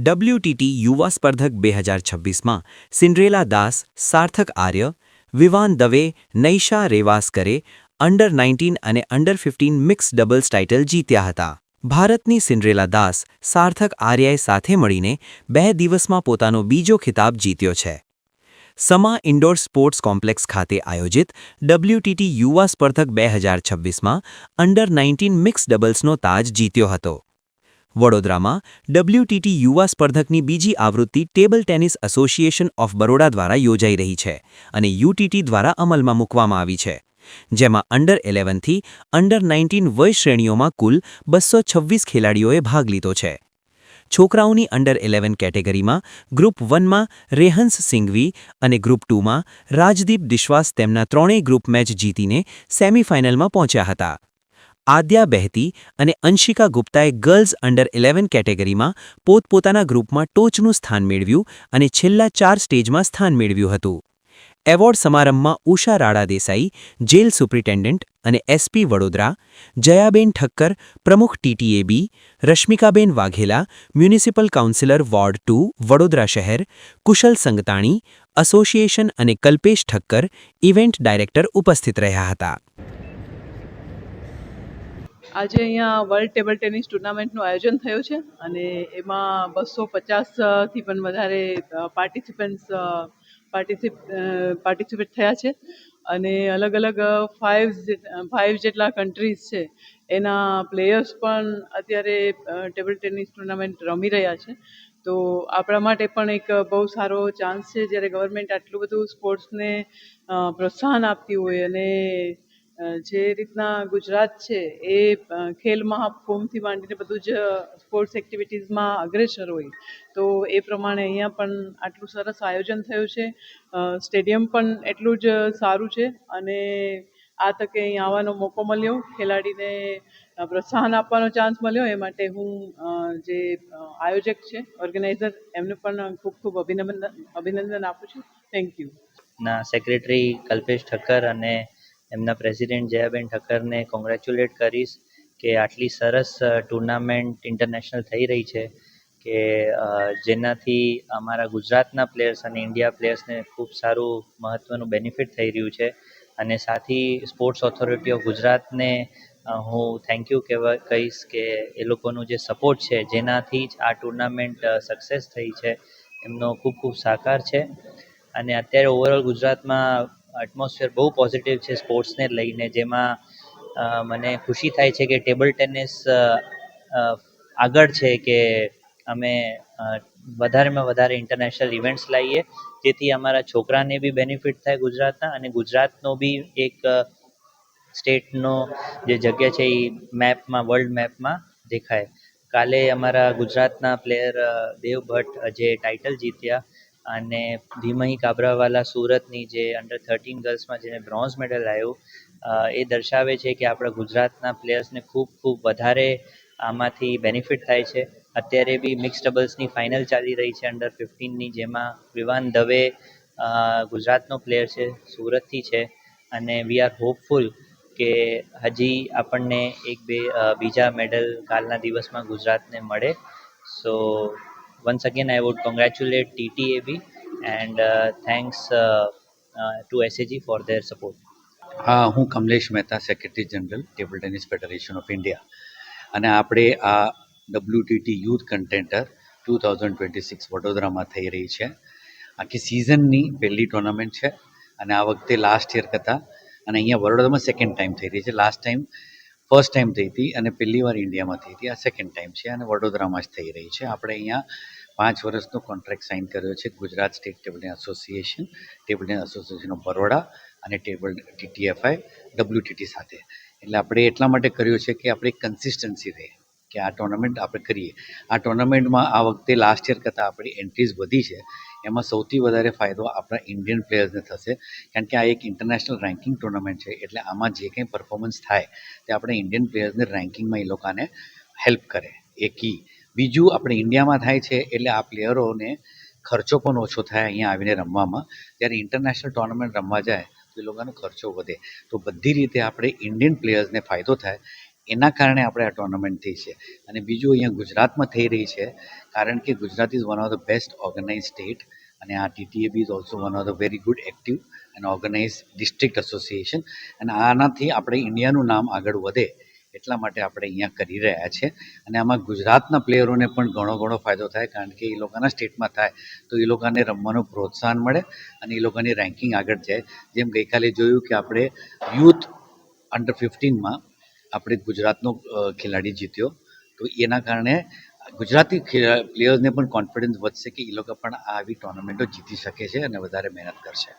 ડબ્લ્યુટીટી યુવા સ્પર્ધક બે હજાર છવ્વીસમાં સિન્ડ્રેલા દાસ, સાર્થક આર્ય, વિવાન દવે, નૈશા રેવાસ્કરે અંડર નાઇન્ટીન અને under fifteen mix doubles title જીત્યા હતા. ભારતની સિન્ડ્રેલા દાસ, સાર્થક આર્યાએ સાથે મળીને બે દિવસમાં પોતાનો બીજો ખિતાબ જીત્યો છે. સમા ઇન્ડોર સ્પોર્ટ્સ કોમ્પ્લેક્સ ખાતે આયોજિત ડબ્લ્યુટીટી યુવા સ્પર્ધક બે હજાર છવ્વીસમાં અંડર નાઇન્ટીન મિક્સ ડબલ્સનો તાજ જીત્યો હતો. વડોદરામાં ડબલ્યુટીટી યુવા સ્પર્ધકની બીજી આવૃત્તિ table tennis association of Baroda દ્વારા યોજાઈ રહી છે અને યુટીટી દ્વારા અમલમાં મૂકવામાં આવી છે. જેમાં અંડર ઇલેવનથી અંડર નાઇન્ટીન વય શ્રેણીઓમાં કુલ બસો ખેલાડીઓએ ભાગ લીધો છે. છોકરાઓની અંડર ઇલેવન કેટેગરીમાં ગ્રુપ વનમાં રેહન્સ સિંઘવી અને ગ્રુપ ટુમાં રાજદીપ દિશ્વાસ તેમના ત્રણેય ગ્રુપ મેચ જીતીને સેમીફાઇનલમાં પહોંચ્યા હતા. આદ્યા બહેતી અને અંશિકા ગુપ્તાએ ગર્લ્સ અંડર ઇલેવન કેટેગરીમાં પોતપોતાના ગ્રુપમાં ટોચનું સ્થાન મેળવ્યું અને છેલ્લા ચાર સ્ટેજમાં સ્થાન મેળવ્યું હતું. એવોર્ડ સમારંભમાં ઉષા રાડા દેસાઈ, જેલ સુપ્રિન્ટેન્ડન્ટ અને એસપી વડોદરા, જયાબેન ઠક્કર, પ્રમુખ TTAB, Rashmikaben Vaghela, municipal councillor ward two, Vadodara શહેર, કુશલ સંગતાણી, એસોસિએશન અને કલ્પેશ ઠક્કર, ઇવેન્ટ ડાયરેક્ટર ઉપસ્થિત રહ્યા હતા. આજે અહીંયા વર્લ્ડ ટેબલ ટેનિસ ટુર્નામેન્ટનું આયોજન થયું છે અને એમાં બસો પચાસથી પણ વધારે પાર્ટિસિપન્ટ્સ પાર્ટિસિપ પાર્ટિસિપેટ થયા છે. અને અલગ અલગ ફાઇવ ફાઇવ જેટલા કન્ટ્રીઝ છે, એના પ્લેયર્સ પણ અત્યારે ટેબલ ટેનિસ ટુર્નામેન્ટ રમી રહ્યા છે. તો આપણા માટે પણ એક બહુ સારો ચાન્સ છે, જ્યારે ગવર્મેન્ટ આટલું બધું સ્પોર્ટ્સને પ્રોત્સાહન આપતી હોય અને જે રીતના ગુજરાત છે એ ખેલ મહાકુંભથી માંડીને બધું જ સ્પોર્ટ્સ એક્ટિવિટીઝમાં અગ્રેસર હોય, તો એ પ્રમાણે અહીંયા પણ આટલું સરસ આયોજન થયું છે. સ્ટેડિયમ પણ એટલું જ સારું છે અને આ તકે અહીં આવવાનો મોકો મળ્યો, ખેલાડીને પ્રોત્સાહન આપવાનો ચાન્સ મળ્યો, એ માટે હું જે આયોજક છે, ઓર્ગેનાઇઝર, એમને પણ ખૂબ ખૂબ અભિનંદન અભિનંદન આપું છું. Thank you. ના, સેક્રેટરી કલ્પેશ ઠક્કર અને એમના પ્રેસિડેન્ટ જયાબેન ઠક્કરને કોંગ્રેચ્યુલેટ કરીશ કે આટલી સરસ ટુર્નામેન્ટ ઇન્ટરનેશનલ થઈ રહી છે કે જેનાથી અમારા ગુજરાતના પ્લેયર્સ અને ઇન્ડિયા પ્લેયર્સને ખૂબ સારું મહત્ત્વનું બેનિફિટ થઈ રહ્યું છે. અને સાથી સ્પોર્ટ્સ ઓથોરિટી ઓફ ગુજરાતને હું થેન્ક યુ કહેવા, કહીશ કે એ લોકોનું જે સપોર્ટ છે, જેનાથી જ આ ટુર્નામેન્ટ સક્સેસ થઈ છે. એમનો ખૂબ ખૂબ સાકાર છે. અને અત્યારે ઓવરઓલ ગુજરાતમાં એટમોસ્ફિયર બહુ પોઝિટિવ છે સ્પોર્ટ્સને લઈને, જેમાં મને ખુશી થાય છે કે ટેબલ ટેનિસ આગળ છે કે અમે વધારેમાં વધારે ઇન્ટરનેશનલ ઇવેન્ટ્સ લાવીએ, જેથી અમારા છોકરાને બી બેનિફિટ થાય ગુજરાતના અને ગુજરાતનો બી એક સ્ટેટનો જે જગ્યા છે એ મેપમાં વર્લ્ડ મેપમાં દેખાય. કાલે અમારા ગુજરાતના પ્લેયર દેવ ભટ્ટ જે ટાઇટલ જીત્યા અને ધીમહી કાબરાવાલા સુરતની જે અંડર થર્ટીન ગર્લ્સમાં જેને બ્રોન્ઝ મેડલ આવ્યું એ દર્શાવે છે કે આપણા ગુજરાતના પ્લેયર્સને ખૂબ ખૂબ વધારે આમાંથી બેનિફિટ થાય છે. અત્યારે બી મિક્સ ડબલ્સની ફાઇનલ ચાલી રહી છે અંડર ફિફ્ટીનની જેમાં વિવાન દવે ગુજરાતનો પ્લેયર છે, સુરતથી છે. અને વી આર હોપફુલ કે હજી આપણને એક બે બીજા મેડલ કાલના દિવસમાં ગુજરાતને મળે. સો once again i would congratulate ttab and uh, thanks uh, uh, to sag for their support. હા હું Kamlesh Mehta secretary general table tennis federation of India અને આપણે આ WTT youth contender two thousand twenty six વડોદરામાં થઈ રહી છે. આખી સિઝનની પહેલી ટુર્નામેન્ટ છે. અને આ વખતે લાસ્ટ યર કરતાં અને અહીંયા વડોદરામાં સેકન્ડ ટાઈમ થઈ રહી છે. લાસ્ટ ટાઈમ ફર્સ્ટ ટાઈમ થઈ હતી અને પહેલી વાર ઇન્ડિયામાં થઈ હતી. આ સેકન્ડ ટાઈમ છે અને વડોદરામાં જ થઈ રહી છે. આપણે અહીંયા પાંચ વર્ષનો કોન્ટ્રાક્ટ સાઇન કર્યો છે. Gujarat state table tennis association table association of Baroda અને ટેબલ ટીટીએફઆઈ ડબ્લ્યુટીટી સાથે. એટલે આપણે એટલા માટે કર્યું છે કે આપણી કન્સિસ્ટન્સી રહે. કે આ ટુર્નામેન્ટ આપણે કરીએ. આ ટુર્નામેન્ટમાં આ વખતે લાસ્ટ યર કરતાં આપણી એન્ટ્રીઝ વધી છે. એમાં સૌથી વધારે ફાયદો આપણા ઇન્ડિયન પ્લેયર્સને થશે. કારણ કે આ એક ઇન્ટરનેશનલ રેન્કિંગ ટુર્નામેન્ટ છે, એટલે આમાં જે કંઈ પરફોર્મન્સ થાય તે આપણે ઇન્ડિયન પ્લેયર્સને રેન્કિંગમાં એ લોકોને હેલ્પ કરે. એ કી બીજું આપણે ઇન્ડિયામાં થાય છે, એટલે આ પ્લેયરોને ખર્ચો પણ ઓછો થાય અહીંયા આવીને રમવામાં. જ્યારે ઇન્ટરનેશનલ ટુર્નામેન્ટ રમવા જાય તો એ લોકોનો ખર્ચો વધે. તો બધી રીતે આપણે ઇન્ડિયન પ્લેયર્સને ફાયદો થાય. એના કારણે આપણે આ ટુર્નામેન્ટ થઈ છે. અને બીજું અહીંયા ગુજરાતમાં થઈ રહી છે, કારણ કે Gujarat is one of the best organize state અને આ TTAB is also one of the very good active અને ઓર્ગેનાઇઝ ડિસ્ટ્રિક્ટ એસોસિએશન અને આનાથી આપણે ઇન્ડિયાનું નામ આગળ વધે એટલા માટે આપણે અહીંયા કરી રહ્યા છે. અને આમાં ગુજરાતના પ્લેયરોને પણ ઘણો ઘણો ફાયદો થાય, કારણ કે એ લોકોના સ્ટેટમાં થાય, તો એ લોકોને રમવાનું પ્રોત્સાહન મળે અને એ લોકોની રેન્કિંગ આગળ જાય. જેમ ગઈકાલે જોયું કે આપણે યુથ અંડર ફિફ્ટીનમાં આપણે ગુજરાતનો ખેલાડી જીત્યો. તો એના કારણે ગુજરાતી પ્લેયર્સને પણ કોન્ફિડન્સ વધશે કે એ લોકો પણ આવી ટુર્નામેન્ટો જીતી શકે છે અને વધારે મહેનત કરશે.